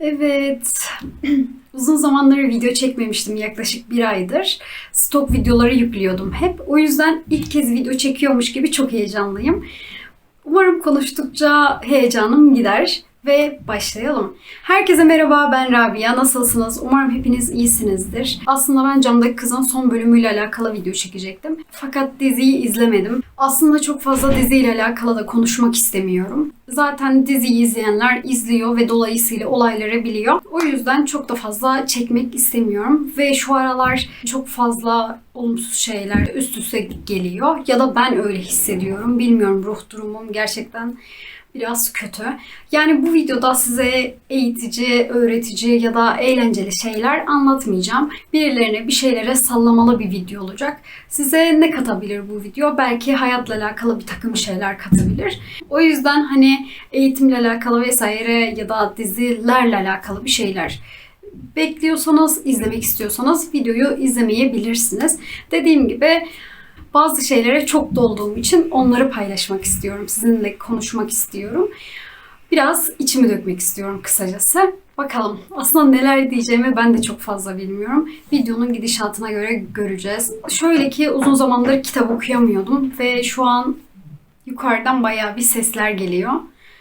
Evet. Uzun zamandır video çekmemiştim yaklaşık bir aydır. Stok videoları yüklüyordum hep. O yüzden ilk kez video çekiyormuş gibi çok heyecanlıyım. Umarım konuştukça heyecanım gider ve başlayalım. Herkese merhaba ben Rabia. Nasılsınız? Umarım hepiniz iyisinizdir. Aslında ben Camdaki Kız'ın son bölümüyle alakalı video çekecektim. Fakat diziyi izlemedim. Aslında çok fazla diziyle alakalı da konuşmak istemiyorum. Zaten diziyi izleyenler izliyor ve dolayısıyla olayları biliyor. O yüzden çok da fazla çekmek istemiyorum. Ve şu aralar çok fazla olumsuz şeyler üst üste geliyor. Ya da ben öyle hissediyorum. Bilmiyorum ruh durumum gerçekten biraz kötü. Yani bu videoda size eğitici, öğretici ya da eğlenceli şeyler anlatmayacağım. Birilerine bir şeylere sallamalı bir video olacak. Size ne katabilir bu video? Belki hayatla alakalı bir takım şeyler katabilir. O yüzden hani eğitimle alakalı vesaire ya da dizilerle alakalı bir şeyler bekliyorsanız, izlemek istiyorsanız videoyu izlemeyebilirsiniz. Dediğim gibi bazı şeylere çok dolduğum için onları paylaşmak istiyorum. Sizinle konuşmak istiyorum. Biraz içimi dökmek istiyorum kısacası. Bakalım. Aslında neler diyeceğimi ben de çok fazla bilmiyorum. Videonun gidişatına göre göreceğiz. Şöyle ki uzun zamandır kitap okuyamıyordum ve şu an yukarıdan bayağı bir sesler geliyor.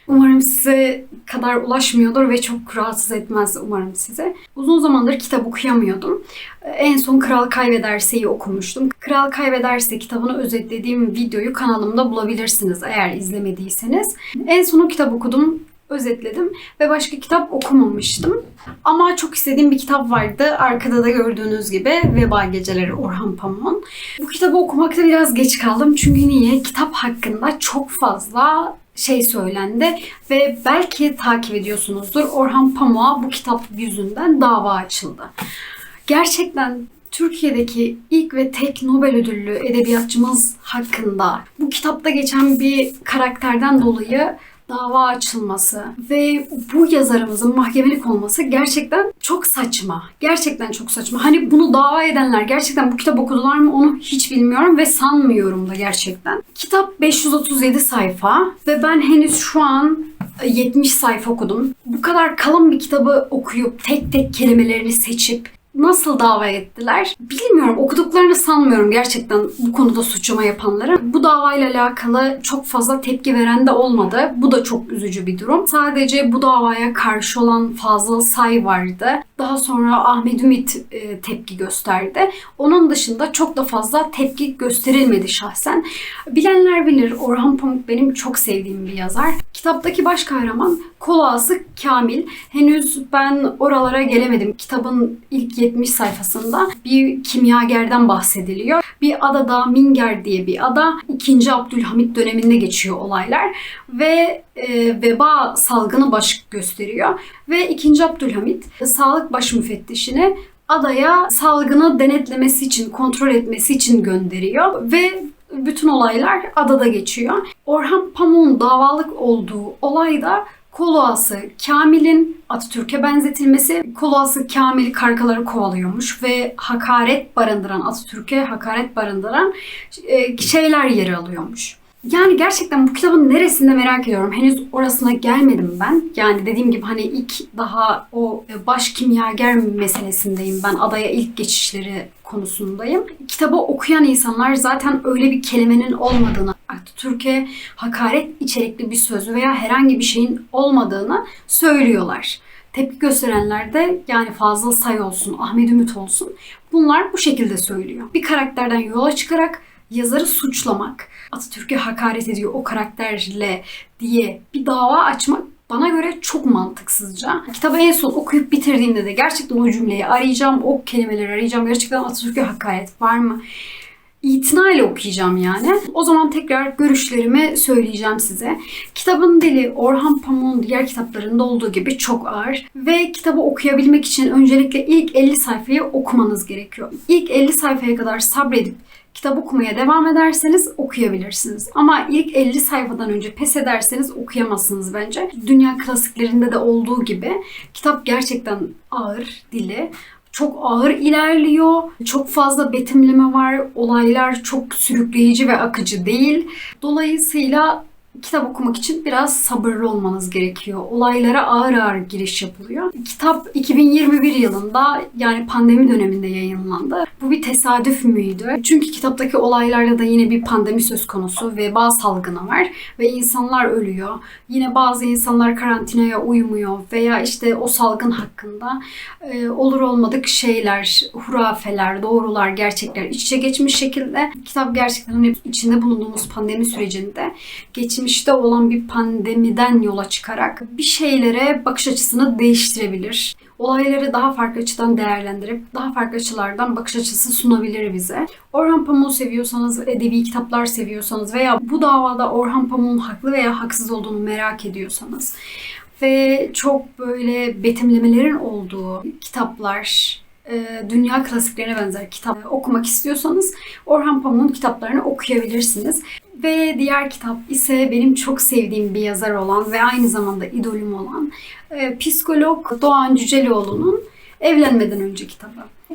Umarım size kadar ulaşmıyordur ve çok rahatsız etmez umarım size. Uzun zamandır kitap okuyamıyordum. En son Kral Kaybederse'yi okumuştum. Kral Kaybederse kitabını özetlediğim videoyu kanalımda bulabilirsiniz eğer izlemediyseniz. En son o kitap okudum özetledim ve başka kitap okumamıştım. Ama çok istediğim bir kitap vardı. Arkada da gördüğünüz gibi Veba Geceleri Orhan Pamuk'un. Bu kitabı okumakta biraz geç kaldım. Çünkü niye? Kitap hakkında çok fazla şey söylendi ve belki takip ediyorsunuzdur. Orhan Pamuk'a bu kitap yüzünden dava açıldı. Gerçekten Türkiye'deki ilk ve tek Nobel ödüllü edebiyatçımız hakkında bu kitapta geçen bir karakterden dolayı dava açılması ve bu yazarımızın mahkemelik olması gerçekten çok saçma. Gerçekten çok saçma. Hani bunu dava edenler gerçekten bu kitap okudular mı onu hiç bilmiyorum ve sanmıyorum da gerçekten. Kitap 537 sayfa ve ben henüz şu an 70 sayfa okudum. Bu kadar kalın bir kitabı okuyup tek tek kelimelerini seçip nasıl dava ettiler? Bilmiyorum. Okuduklarını sanmıyorum gerçekten bu konuda suçlama yapanları. Bu davayla alakalı çok fazla tepki veren de olmadı. Bu da çok üzücü bir durum. Sadece bu davaya karşı olan Fazıl Say vardı. Daha sonra Ahmet Ümit e, tepki gösterdi. Onun dışında çok da fazla tepki gösterilmedi şahsen. Bilenler bilir Orhan Pamuk benim çok sevdiğim bir yazar. Kitaptaki baş kahraman Kolağası Kamil. Henüz ben oralara gelemedim. Kitabın ilk 70 sayfasında bir kimyagerden bahsediliyor. Bir adada Minger diye bir ada. 2. Abdülhamit döneminde geçiyor olaylar ve e, veba salgını baş gösteriyor. Ve 2. Abdülhamit sağlık baş müfettişini adaya salgını denetlemesi için, kontrol etmesi için gönderiyor ve bütün olaylar adada geçiyor. Orhan Pamuk'un davalık olduğu olayda Koloası Kamil'in Atatürk'e benzetilmesi, Koloası Kamil kargaları kovalıyormuş ve hakaret barındıran, Atatürk'e hakaret barındıran e, şeyler yer alıyormuş. Yani gerçekten bu kitabın neresinde merak ediyorum. Henüz orasına gelmedim ben. Yani dediğim gibi hani ilk daha o baş kimyager meselesindeyim. Ben adaya ilk geçişleri konusundayım. Kitabı okuyan insanlar zaten öyle bir kelimenin olmadığını, Atatürk'e hakaret içerikli bir söz veya herhangi bir şeyin olmadığını söylüyorlar. Tepki gösterenler de yani Fazıl Say olsun, Ahmet Ümit olsun bunlar bu şekilde söylüyor. Bir karakterden yola çıkarak yazarı suçlamak, Atatürk'e hakaret ediyor o karakterle diye bir dava açmak bana göre çok mantıksızca. Kitabı en son okuyup bitirdiğimde de gerçekten o cümleyi arayacağım, o kelimeleri arayacağım. Gerçekten Atatürk'e hakaret var mı? İtinayla okuyacağım yani. O zaman tekrar görüşlerimi söyleyeceğim size. Kitabın dili Orhan Pamuk'un diğer kitaplarında olduğu gibi çok ağır ve kitabı okuyabilmek için öncelikle ilk 50 sayfayı okumanız gerekiyor. İlk 50 sayfaya kadar sabredip kitap okumaya devam ederseniz okuyabilirsiniz. Ama ilk 50 sayfadan önce pes ederseniz okuyamazsınız bence. Dünya klasiklerinde de olduğu gibi kitap gerçekten ağır dili çok ağır ilerliyor. Çok fazla betimleme var. Olaylar çok sürükleyici ve akıcı değil. Dolayısıyla kitap okumak için biraz sabırlı olmanız gerekiyor. Olaylara ağır ağır giriş yapılıyor. Kitap 2021 yılında yani pandemi döneminde yayınlandı. Bu bir tesadüf müydü? Çünkü kitaptaki olaylarda da yine bir pandemi söz konusu. Veba salgını var ve insanlar ölüyor. Yine bazı insanlar karantinaya uymuyor veya işte o salgın hakkında e, olur olmadık şeyler, hurafeler, doğrular, gerçekler iç içe geçmiş şekilde kitap gerçekten içinde bulunduğumuz pandemi sürecinde geçmişte olan bir pandemiden yola çıkarak bir şeylere bakış açısını değiştirebilir. Olayları daha farklı açıdan değerlendirip daha farklı açılardan bakış açısı sunabilir bize. Orhan Pamuk'u seviyorsanız, edebi kitaplar seviyorsanız veya bu davada Orhan Pamuk'un haklı veya haksız olduğunu merak ediyorsanız ve çok böyle betimlemelerin olduğu kitaplar, e, dünya klasiklerine benzer kitap okumak istiyorsanız Orhan Pamuk'un kitaplarını okuyabilirsiniz. Ve diğer kitap ise benim çok sevdiğim bir yazar olan ve aynı zamanda idolüm olan e, psikolog Doğan Cüceloğlu'nun Evlenmeden Önce kitabı.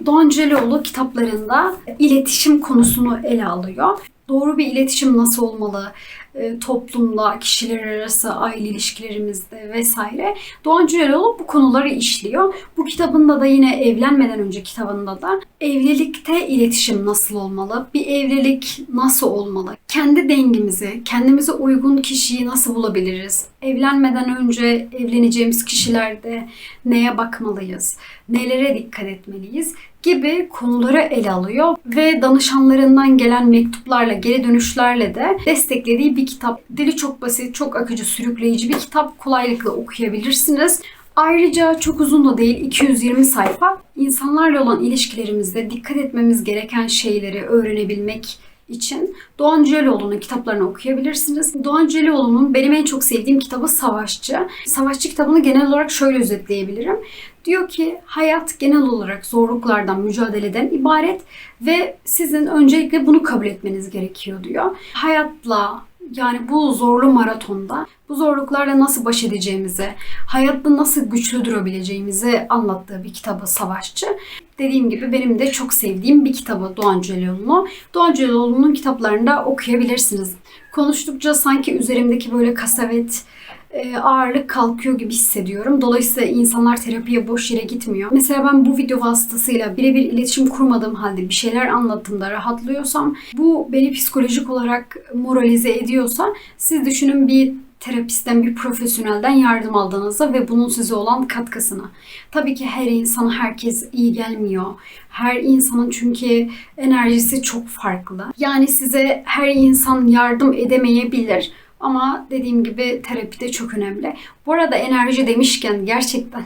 Doğan Cüceloğlu kitaplarında iletişim konusunu ele alıyor. Doğru bir iletişim nasıl olmalı? E, toplumda, kişiler arası, aile ilişkilerimizde vesaire. Doğan Cüceloğlu bu konuları işliyor. Bu kitabında da yine evlenmeden önce kitabında da evlilikte iletişim nasıl olmalı? Bir evlilik nasıl olmalı? Kendi dengimizi, kendimize uygun kişiyi nasıl bulabiliriz? Evlenmeden önce evleneceğimiz kişilerde neye bakmalıyız? Nelere dikkat etmeliyiz? Gibi konuları ele alıyor ve danışanlarından gelen mektuplarla, geri dönüşlerle de desteklediği bir kitap. Dili çok basit, çok akıcı, sürükleyici bir kitap. Kolaylıkla okuyabilirsiniz. Ayrıca çok uzun da değil 220 sayfa. İnsanlarla olan ilişkilerimizde dikkat etmemiz gereken şeyleri öğrenebilmek için Doğan Cüceloğlu'nun kitaplarını okuyabilirsiniz. Doğan Cüceloğlu'nun benim en çok sevdiğim kitabı Savaşçı. Savaşçı kitabını genel olarak şöyle özetleyebilirim. Diyor ki hayat genel olarak zorluklardan, mücadeleden ibaret ve sizin öncelikle bunu kabul etmeniz gerekiyor diyor. Hayatla yani bu zorlu maratonda bu zorluklarla nasıl baş edeceğimizi, hayatta nasıl güçlü durabileceğimizi anlattığı bir kitabı Savaşçı. Dediğim gibi benim de çok sevdiğim bir kitabı Doğan Cüceloğlu. Doğan Cüceloğlu'nun kitaplarını da okuyabilirsiniz. Konuştukça sanki üzerimdeki böyle kasavet, ağırlık kalkıyor gibi hissediyorum. Dolayısıyla insanlar terapiye boş yere gitmiyor. Mesela ben bu video vasıtasıyla birebir iletişim kurmadığım halde bir şeyler anlattığımda rahatlıyorsam, bu beni psikolojik olarak moralize ediyorsa siz düşünün bir terapistten, bir profesyonelden yardım aldığınızda ve bunun size olan katkısını. Tabii ki her insana herkes iyi gelmiyor. Her insanın çünkü enerjisi çok farklı. Yani size her insan yardım edemeyebilir. Ama dediğim gibi terapi de çok önemli. Bu arada enerji demişken gerçekten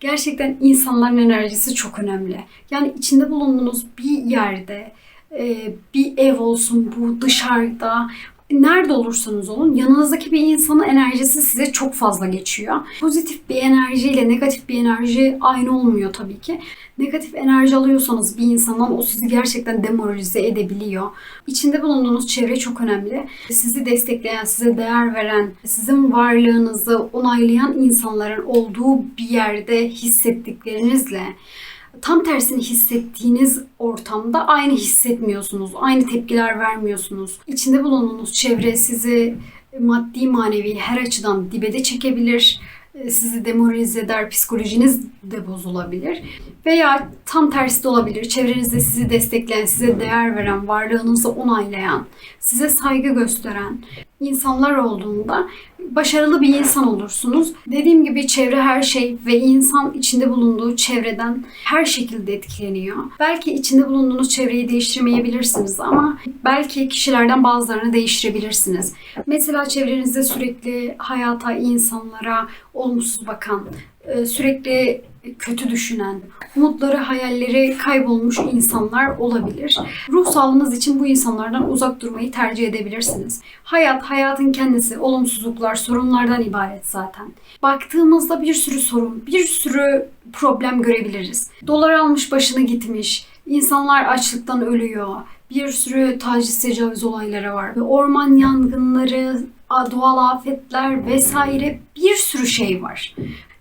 gerçekten insanların enerjisi çok önemli. Yani içinde bulunduğunuz bir yerde e, bir ev olsun bu dışarıda nerede olursanız olun yanınızdaki bir insanın enerjisi size çok fazla geçiyor. Pozitif bir enerjiyle negatif bir enerji aynı olmuyor tabii ki. Negatif enerji alıyorsanız bir insandan o sizi gerçekten demoralize edebiliyor. İçinde bulunduğunuz çevre çok önemli. Sizi destekleyen, size değer veren, sizin varlığınızı onaylayan insanların olduğu bir yerde hissettiklerinizle tam tersini hissettiğiniz ortamda aynı hissetmiyorsunuz. Aynı tepkiler vermiyorsunuz. İçinde bulunduğunuz çevre sizi maddi manevi her açıdan dibede çekebilir. Sizi demoralize eder, psikolojiniz de bozulabilir. Veya tam tersi de olabilir. Çevrenizde sizi destekleyen, size değer veren, varlığınızı onaylayan, size saygı gösteren insanlar olduğunda başarılı bir insan olursunuz. Dediğim gibi çevre her şey ve insan içinde bulunduğu çevreden her şekilde etkileniyor. Belki içinde bulunduğunuz çevreyi değiştirmeyebilirsiniz ama belki kişilerden bazılarını değiştirebilirsiniz. Mesela çevrenizde sürekli hayata, insanlara olumsuz bakan, sürekli kötü düşünen, umutları, hayalleri kaybolmuş insanlar olabilir. Ruh sağlığınız için bu insanlardan uzak durmayı tercih edebilirsiniz. Hayat, hayatın kendisi olumsuzluklar, sorunlardan ibaret zaten. Baktığımızda bir sürü sorun, bir sürü problem görebiliriz. Dolar almış başını gitmiş, insanlar açlıktan ölüyor, bir sürü taciz tecavüz olayları var. Orman yangınları, doğal afetler vesaire bir sürü şey var.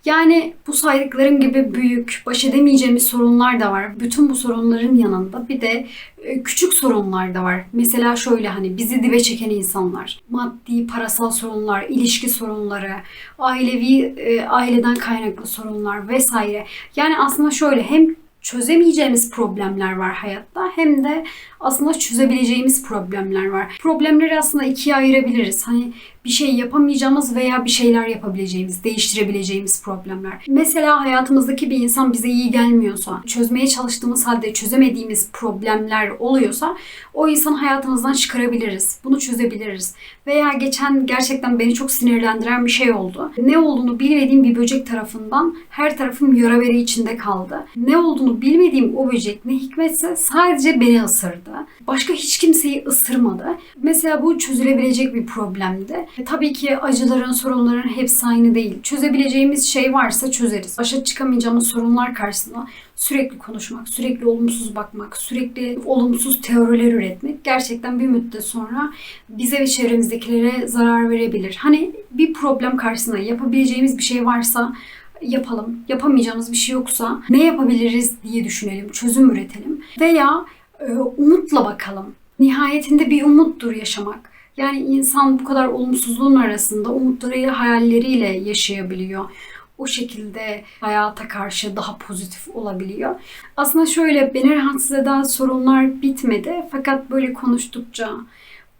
Yani bu saydıklarım gibi büyük, baş edemeyeceğimiz sorunlar da var. Bütün bu sorunların yanında bir de e, küçük sorunlar da var. Mesela şöyle hani bizi dibe çeken insanlar, maddi, parasal sorunlar, ilişki sorunları, ailevi, e, aileden kaynaklı sorunlar vesaire. Yani aslında şöyle hem çözemeyeceğimiz problemler var hayatta hem de aslında çözebileceğimiz problemler var. Problemleri aslında ikiye ayırabiliriz. Hani bir şey yapamayacağımız veya bir şeyler yapabileceğimiz, değiştirebileceğimiz problemler. Mesela hayatımızdaki bir insan bize iyi gelmiyorsa, çözmeye çalıştığımız halde çözemediğimiz problemler oluyorsa o insanı hayatımızdan çıkarabiliriz. Bunu çözebiliriz. Veya geçen gerçekten beni çok sinirlendiren bir şey oldu. Ne olduğunu bilmediğim bir böcek tarafından her tarafım yara veri içinde kaldı. Ne olduğunu bilmediğim o böcek ne hikmetse sadece beni ısırdı. Başka hiç kimseyi ısırmadı. Mesela bu çözülebilecek bir problemdi. E, tabii ki acıların, sorunların hepsi aynı değil. Çözebileceğimiz şey varsa çözeriz. Başa çıkamayacağımız sorunlar karşısında sürekli konuşmak, sürekli olumsuz bakmak, sürekli olumsuz teoriler üretmek gerçekten bir müddet sonra bize ve çevremizdekilere zarar verebilir. Hani bir problem karşısında yapabileceğimiz bir şey varsa yapalım. Yapamayacağımız bir şey yoksa ne yapabiliriz diye düşünelim, çözüm üretelim. Veya e, umutla bakalım. Nihayetinde bir umuttur yaşamak. Yani insan bu kadar olumsuzluğun arasında umutlarıyla, hayalleriyle yaşayabiliyor. O şekilde hayata karşı daha pozitif olabiliyor. Aslında şöyle beni rahatsız eden sorunlar bitmedi. Fakat böyle konuştukça,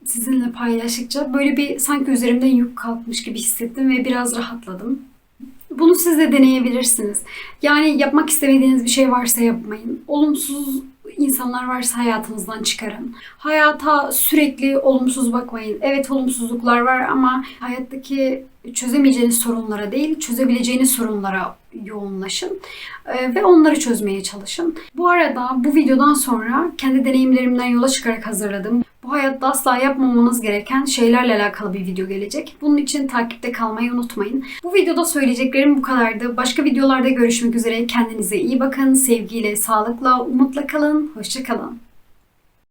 sizinle paylaştıkça böyle bir sanki üzerimden yük kalkmış gibi hissettim ve biraz rahatladım. Bunu siz de deneyebilirsiniz. Yani yapmak istemediğiniz bir şey varsa yapmayın. Olumsuz insanlar varsa hayatınızdan çıkarın. Hayata sürekli olumsuz bakmayın. Evet olumsuzluklar var ama hayattaki çözemeyeceğiniz sorunlara değil, çözebileceğiniz sorunlara yoğunlaşın Ee, ve onları çözmeye çalışın. Bu arada bu videodan sonra kendi deneyimlerimden yola çıkarak hazırladım. Bu hayatta asla yapmamanız gereken şeylerle alakalı bir video gelecek. Bunun için takipte kalmayı unutmayın. Bu videoda söyleyeceklerim bu kadardı. Başka videolarda görüşmek üzere. Kendinize iyi bakın. Sevgiyle, sağlıkla, umutla kalın. Hoşçakalın.